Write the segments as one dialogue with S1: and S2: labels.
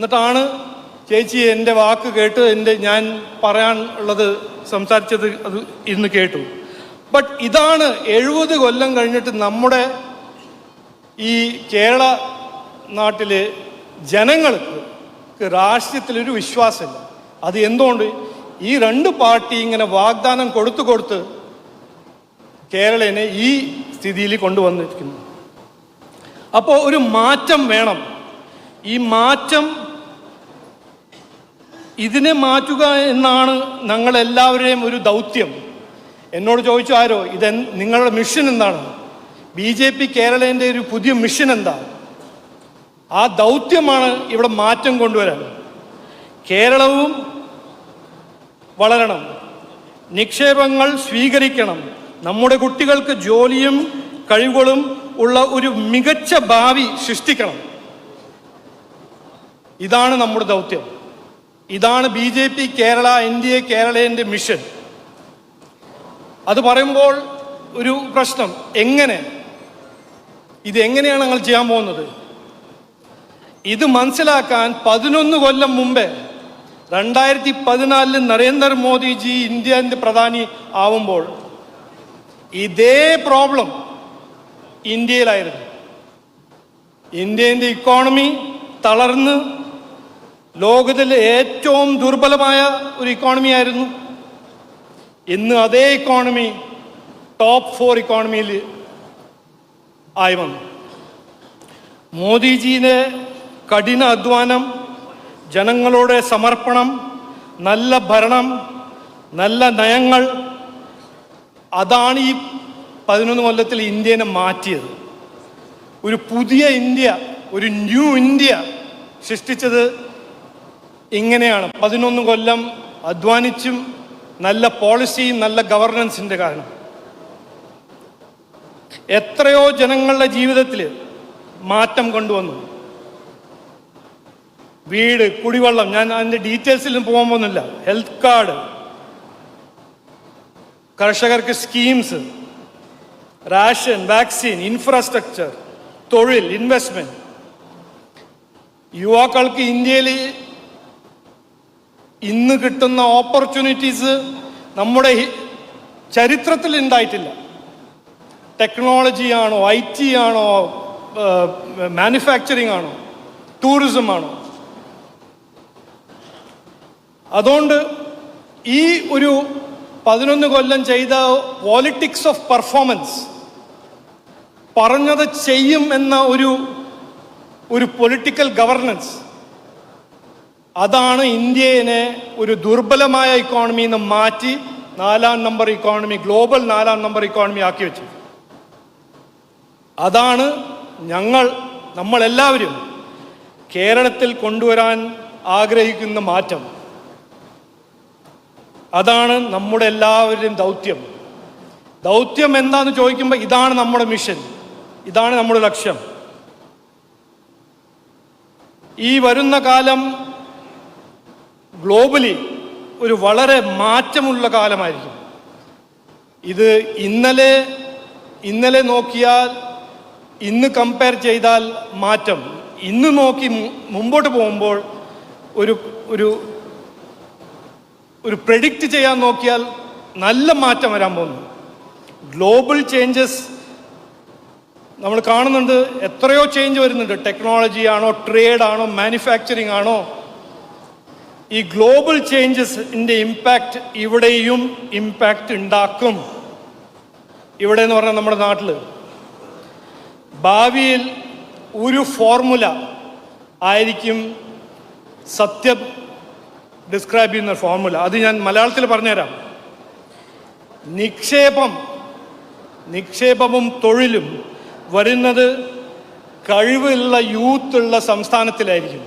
S1: എന്നിട്ടാണ് ചേച്ചി എന്റെ വാക്ക് കേട്ട് എന്റെ ഞാൻ പറയാൻ ഉള്ളത് സംസാരിച്ചത് അത് ഇന്ന് കേട്ടു. ബട്ട് ഇതാണ് എഴുപത് കൊല്ലം കഴിഞ്ഞിട്ട് നമ്മുടെ ഈ കേരള നാട്ടിലെ ജനങ്ങൾക്ക് രാഷ്ട്രീയത്തിലൊരു വിശ്വാസമില്ല. അത് എന്തുകൊണ്ട്? ഈ രണ്ട് പാർട്ടി ഇങ്ങനെ വാഗ്ദാനം കൊടുത്തു കൊടുത്ത് കേരളനെ ഈ സ്ഥിതിയിൽ കൊണ്ടുവന്നിരിക്കുന്നു. അപ്പോൾ ഒരു മാറ്റം വേണം. ഈ മാറ്റം ഇതിനെ മാറ്റുക എന്നാണ് ഞങ്ങളെല്ലാവരെയും ഒരു ദൗത്യം. എന്നോട് ചോദിച്ചു ആരോ ഇത് നിങ്ങളുടെ മിഷൻ എന്താണ്? ബി ജെ പി കേരളേന്റെ ഒരു പുതിയ മിഷൻ എന്താ? ആ ദൗത്യമാണ് ഇവിടെ മാറ്റം കൊണ്ടുവരാൻ. കേരളവും വളരണം. നിക്ഷേപങ്ങൾ സ്വീകരിക്കണം. നമ്മുടെ കുട്ടികൾക്ക് ജോലിയും കഴിവുകളും ഉള്ള ഒരു മികച്ച ഭാവി സൃഷ്ടിക്കണം. ഇതാണ് നമ്മുടെ ദൗത്യം. ഇതാണ് B J P Kerala N D A കേരളേന്റെ mission. അത് പറയുമ്പോൾ ഒരു പ്രശ്നം. എങ്ങനെ? ഇത് എങ്ങനെയാണ് ഞങ്ങൾ ചെയ്യാൻ പോകുന്നത്? ഇത് മനസ്സിലാക്കാൻ പതിനൊന്ന് കൊല്ലം മുമ്പേ രണ്ടായിരത്തി പതിനാലിൽ നരേന്ദ്രമോദിജി ഇന്ത്യന്റെ പ്രധാനി ആവുമ്പോൾ ഇതേ പ്രോബ്ലം ഇന്ത്യയിലായിരുന്നു. ഇന്ത്യന്റെ ഇക്കോണമി തളർന്ന് ലോകത്തിലെ ഏറ്റവും ദുർബലമായ ഒരു ഇക്കോണമി ആയിരുന്നു. ഇന്ന് അതേ ഇക്കോണമി ടോപ്പ് ഫോർ ഇക്കോണമിയിൽ ആയി വന്നു. മോദിജിയുടെ കഠിന അധ്വാനം ജനങ്ങളുടെ സമർപ്പണം നല്ല ഭരണം നല്ല നയങ്ങൾ അതാണ് ഈ പതിനൊന്ന് കൊല്ലത്തിൽ ഇന്ത്യനെ മാറ്റിയത്. ഒരു പുതിയ ഇന്ത്യ ഒരു ന്യൂ ഇന്ത്യ സൃഷ്ടിച്ചത് ഇങ്ങനെയാണ് പതിനൊന്ന് കൊല്ലം അധ്വാനിച്ചും നല്ല പോളിസിയും നല്ല ഗവർണൻസിന്റെ കാരണം. എത്രയോ ജനങ്ങളുടെ ജീവിതത്തിൽ മാറ്റം കൊണ്ടുവന്നു. വീട് കുടിവെള്ളം ഞാൻ അതിന്റെ ഡീറ്റെയിൽസിലും പോകാൻ പോകുന്നില്ല. ഹെൽത്ത് കാർഡ് കർഷകർക്ക് സ്കീംസ് റാഷൻ വാക്സിൻ ഇൻഫ്രാസ്ട്രക്ചർ തൊഴിൽ ഇൻവെസ്റ്റ്മെന്റ് യുവാക്കൾക്ക് ഇന്ത്യയിൽ ഇന്ന് കിട്ടുന്ന ഓപ്പർച്യൂണിറ്റീസ് നമ്മുടെ ചരിത്രത്തിൽ ഉണ്ടായിട്ടില്ല. ടെക്നോളജി ആണോ ഐ ടി ആണോ മാനുഫാക്ചറിങ് ആണോ ടൂറിസം ആണോ? അതുകൊണ്ട് ഈ ഒരു പതിനൊന്ന് കൊല്ലം ചെയ്ത പോളിറ്റിക്സ് ഓഫ് പെർഫോമൻസ് പറഞ്ഞത് ചെയ്യും എന്ന ഒരു ഒരു പൊളിറ്റിക്കൽ ഗവർണൻസ് അതാണ് ഇന്ത്യനെ ഒരു ദുർബലമായ ഇക്കോണമിയിൽ നിന്ന് മാറ്റി നാലാം നമ്പർ ഇക്കോണമി ഗ്ലോബൽ നാലാം നമ്പർ ഇക്കോണമി ആക്കി വെച്ചത് അതാണ് ഞങ്ങൾ നമ്മളെല്ലാവരും കേരളത്തിൽ കൊണ്ടുവരാൻ ആഗ്രഹിക്കുന്ന മാറ്റം. അതാണ് നമ്മുടെ എല്ലാവരുടെയും ദൗത്യം. ദൗത്യം എന്താന്ന് ചോദിക്കുമ്പോൾ ഇതാണ് നമ്മുടെ മിഷൻ ഇതാണ് നമ്മുടെ ലക്ഷ്യം. ഈ വരുന്ന കാലം ഗ്ലോബലി ഒരു വളരെ മാറ്റമുള്ള കാലമായിരിക്കും. ഇത് ഇന്നലെ ഇന്നലെ നോക്കിയാൽ ഇന്ന് കമ്പയർ ചെയ്താൽ മാറ്റം. ഇന്ന് നോക്കി മുമ്പോട്ട് പോകുമ്പോൾ ഒരു ഒരു ഒരു പ്രഡിക്റ്റ് ചെയ്യാൻ നോക്കിയാൽ നല്ല മാറ്റം വരാൻ പോകുന്നു. ഗ്ലോബൽ ചേഞ്ചസ് നമ്മൾ കാണുന്നുണ്ട്. എത്രയോ ചേഞ്ച് വരുന്നുണ്ട്. ടെക്നോളജി ആണോ ട്രേഡ് ആണോ മാനുഫാക്ചറിങ് ആണോ ഈ ഗ്ലോബൽ ചേഞ്ചസിന്റെ ഇമ്പാക്റ്റ് ഇവിടെയും ഇമ്പാക്റ്റ് ഉണ്ടാക്കും ഇവിടെ എന്ന് പറഞ്ഞാൽ നമ്മുടെ നാട്ടിൽ ഭാവിയിൽ ഒരു ഫോർമുല ആയിരിക്കും സത്യം ഡിസ്ക്രൈബ് ചെയ്യുന്ന ഫോർമുല അത് ഞാൻ മലയാളത്തിൽ പറഞ്ഞുതരാം. നിക്ഷേപം നിക്ഷേപവും തൊഴിലും വരുന്നത് കഴിവുള്ള യൂത്തുള്ള സംസ്ഥാനത്തിലായിരിക്കും.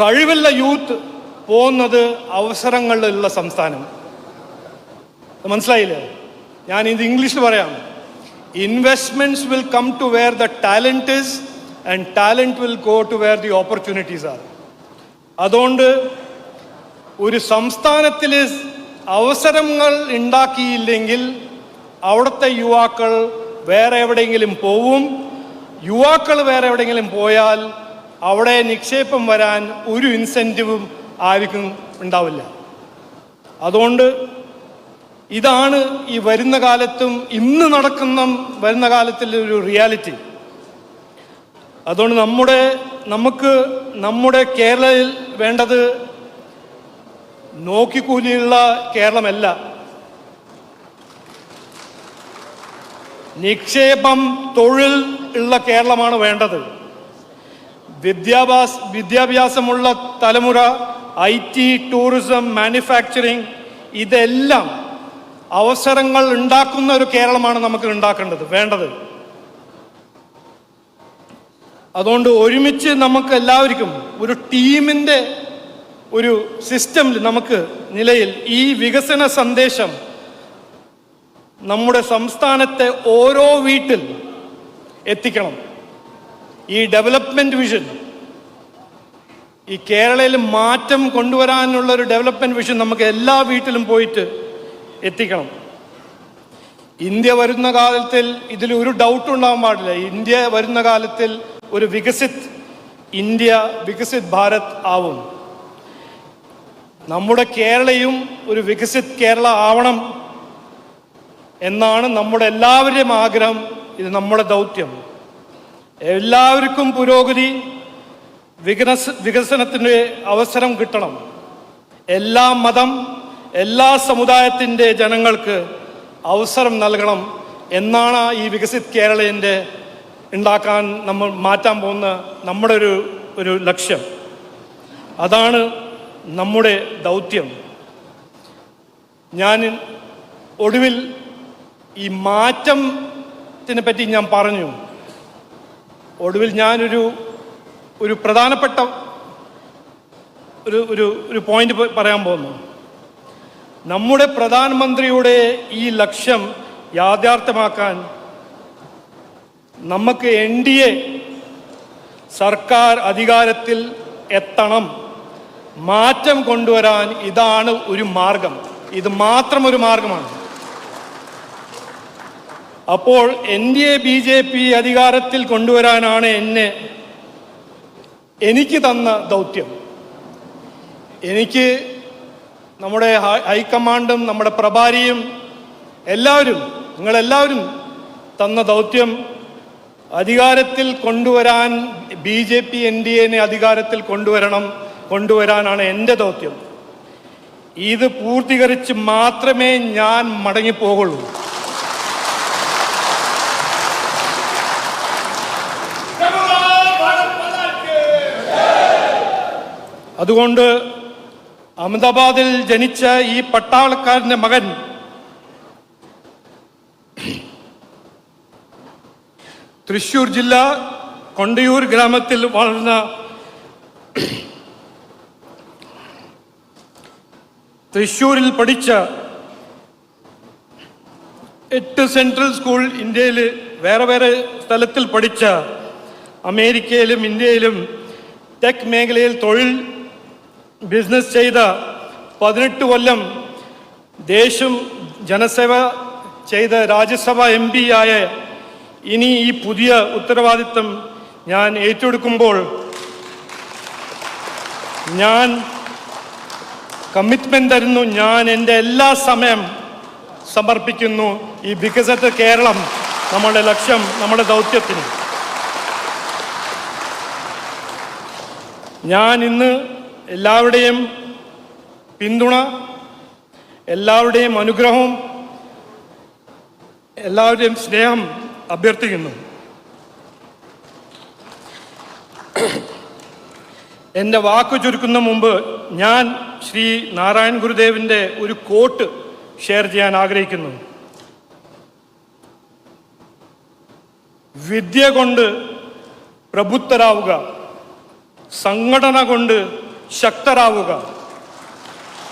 S1: കഴിവുള്ള യൂത്ത് പോകുന്നത് അവസരങ്ങളിലുള്ള സംസ്ഥാനം. മനസ്സിലായില്ലേ? ഞാൻ ഇത് ഇംഗ്ലീഷിൽ പറയാം. Investments will come to where the talent is and talent will go to where the opportunities are അതുകൊണ്ട് ഒരു സംസ്ഥാനത്തിൽ അവസരങ്ങൾ ഉണ്ടാക്കിയില്ലെങ്കിൽ അവിടുത്തെ യുവാക്കൾ വേറെ എവിടെയെങ്കിലും പോവും. യുവാക്കൾ വേറെ എവിടെയെങ്കിലും പോയാൽ അവിടെ നിക്ഷേപം വരാൻ ഒരു ഇൻസെന്റീവും ആർക്കും ഉണ്ടാവില്ല. അതുകൊണ്ട് ഇതാണ് ഈ വരുന്ന കാലത്തും ഇന്ന് നടക്കുന്ന വരുന്ന കാലത്തിലെ ഒരു റിയാലിറ്റി അതുകൊണ്ട് നമ്മുടെ നമുക്ക് നമ്മുടെ കേരളയിൽ വേണ്ടത് നോക്കിക്കൂലിയുള്ള കേരളമല്ല. നിക്ഷേപം തൊഴിൽ ഉള്ള കേരളമാണ് വേണ്ടത്. വിദ്യാഭ്യാസ വിദ്യാഭ്യാസമുള്ള തലമുറ ഐ ടി ടൂറിസം മാനുഫാക്ചറിങ് ഇതെല്ലാം അവസരങ്ങൾ ഉണ്ടാക്കുന്ന ഒരു കേരളമാണ് നമുക്ക് ഉണ്ടാക്കേണ്ടത് വേണ്ടത്. അതുകൊണ്ട് ഒരുമിച്ച് നമുക്ക് എല്ലാവർക്കും ഒരു ടീമിന്റെ ഒരു സിസ്റ്റം നമുക്ക് നിലയിൽ ഈ വികസന സന്ദേശം നമ്മുടെ സംസ്ഥാനത്തെ ഓരോ വീട്ടിൽ എത്തിക്കണം. ഈ ഡെവലപ്മെന്റ് വിഷൻ ഈ കേരളയിൽ മാറ്റം കൊണ്ടുവരാനുള്ള ഒരു ഡെവലപ്മെന്റ് വിഷൻ നമുക്ക് എല്ലാ വീട്ടിലും പോയിട്ട് എത്തിക്കണം. ഇന്ത്യ വരുന്ന കാലത്തിൽ ഇതിൽ ഒരു ഡൗട്ട് ഉണ്ടാവാൻ പാടില്ല. ഇന്ത്യ വരുന്ന കാലത്തിൽ ഒരു വികസിത് ഇന്ത്യ വികസിത് ഭാരത് ആവും. നമ്മുടെ കേരളയും ഒരു വികസിത് കേരള ആവണം എന്നാണ് നമ്മുടെ എല്ലാവരുടെയും ആഗ്രഹം. ഇത് നമ്മുടെ ദൗത്യം. എല്ലാവർക്കും പുരോഗതി വികസ വികസനത്തിന്റെ അവസരം കിട്ടണം. എല്ലാ മതം എല്ലാ സമുദായത്തിന്റെ ജനങ്ങൾക്ക് അവസരം നൽകണം എന്നാണ് ഈ വികസിത് കേരളത്തിന്റെ ഉണ്ടാക്കാൻ നമ്മൾ മാറ്റാൻ പോകുന്ന നമ്മുടെ ഒരു ഒരു ലക്ഷ്യം. അതാണ് നമ്മുടെ ദൗത്യം. ഞാൻ ഒടുവിൽ ഈ മാറ്റത്തിനെ പറ്റി ഞാൻ പറഞ്ഞു. ഒടുവിൽ ഞാനൊരു ഒരു പ്രധാനപ്പെട്ട ഒരു ഒരു ഒരു പോയിന്റ് പറയാൻ പോകുന്നു. നമ്മുടെ പ്രധാനമന്ത്രിയുടെ ഈ ലക്ഷ്യം യാഥാർത്ഥ്യമാക്കാൻ നമുക്ക് എൻ ഡി എ സർക്കാർ അധികാരത്തിൽ എത്തണം. മാറ്റം കൊണ്ടുവരാൻ ഇതാണ് ഒരു മാർഗം. ഇത് മാത്രം ഒരു മാർഗമാണ്. അപ്പോൾ N D A B J P അധികാരത്തിൽ കൊണ്ടുവരാനാണ് എന്നെ എനിക്ക് തന്ന ദൗത്യം. എനിക്ക് നമ്മുടെ ഹൈക്കമാൻഡും നമ്മുടെ പ്രഭാരിയും എല്ലാവരും നിങ്ങളെല്ലാവരും തന്ന ദൗത്യം അധികാരത്തിൽ കൊണ്ടുവരാൻ B J P N D എനെ അധികാരത്തിൽ കൊണ്ടുവരണം കൊണ്ടുവരാനാണ് എന്റെ ദൗത്യം. ഇത് പൂർത്തീകരിച്ച് മാത്രമേ ഞാൻ മടങ്ങിപ്പോകുള്ളൂ. അതുകൊണ്ട് അഹമ്മദാബാദിൽ ജനിച്ച ഈ പട്ടാളക്കാരന്റെ മകൻ തൃശൂർ ജില്ല കൊണ്ടയൂർ ഗ്രാമത്തിൽ വളർന്ന തൃശൂരിൽ പഠിച്ച എട്ട് സെൻട്രൽ സ്കൂൾ ഇന്ത്യയിൽ വേറെ വേറെ സ്ഥലത്തിൽ പഠിച്ച അമേരിക്കയിലും ഇന്ത്യയിലും ടെക് മേഖലയിൽ തൊഴിൽ ബിസിനസ് ചെയ്ത പതിനെട്ട് കൊല്ലം ദേശം ജനസേവ ചെയ്ത രാജ്യസഭ എം പി ആയ ഇനി ഈ പുതിയ ഉത്തരവാദിത്തം ഞാൻ ഏറ്റെടുക്കുമ്പോൾ ഞാൻ കമ്മിറ്റ്മെന്റ് തരുന്നു. ഞാൻ എന്റെ എല്ലാ സമയം സമർപ്പിക്കുന്നു. ഈ വികസിത കേരളം നമ്മുടെ ലക്ഷ്യം നമ്മുടെ ദൗത്യത്തിന്. ഞാൻ ഇന്ന് എല്ലാവരുടെയും പിന്തുണ എല്ലാവരുടെയും അനുഗ്രഹവും എല്ലാവരുടെയും സ്നേഹം അഭ്യർത്ഥിക്കുന്നു. എന്റെ വാക്ക് ചുരുക്കുന്ന മുമ്പ് ഞാൻ ശ്രീ നാരായൺ ഗുരുദേവിന്റെ ഒരു കോട്ട് ഷെയർ ചെയ്യാൻ ആഗ്രഹിക്കുന്നു. വിദ്യ കൊണ്ട് പ്രബുദ്ധരാവുക സംഘടന കൊണ്ട് ശക്തരാവുക.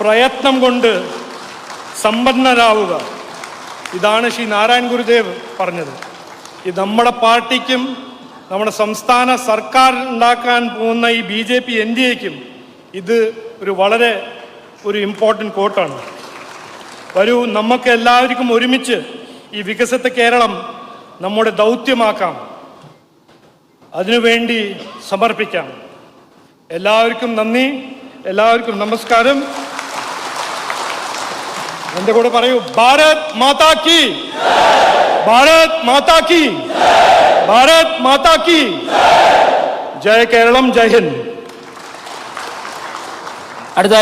S1: പ്രയത്നം കൊണ്ട് സമ്പന്നരാവുക. ഇതാണ് ശ്രീ നാരായൺ ഗുരുദേവ് പറഞ്ഞത്. ഇത് നമ്മുടെ പാർട്ടിക്കും നമ്മുടെ സംസ്ഥാന സർക്കാർ ഉണ്ടാക്കാൻ പോകുന്ന ഈ B J P N D എക്കും ഇത് ഒരു വളരെ ഒരു ഇമ്പോർട്ടന്റ് കോട്ടാണ് വരൂ നമുക്ക് എല്ലാവർക്കും ഒരുമിച്ച് ഈ വികസിത കേരളം നമ്മുടെ ദൗത്യമാക്കാം. അതിനുവേണ്ടി സമർപ്പിക്കാം. എല്ലാവർക്കും നന്ദി. എല്ലാവർക്കും നമസ്കാരം. എന്റെ കൂടെ പറയൂ ഭാരത് മാതാ കി ഭാരത് മാതാ കി ഭാരത് മാതാ കി ജയ കേരളം ജയ ഹിന്ദ്.
S2: അടുത്തതായി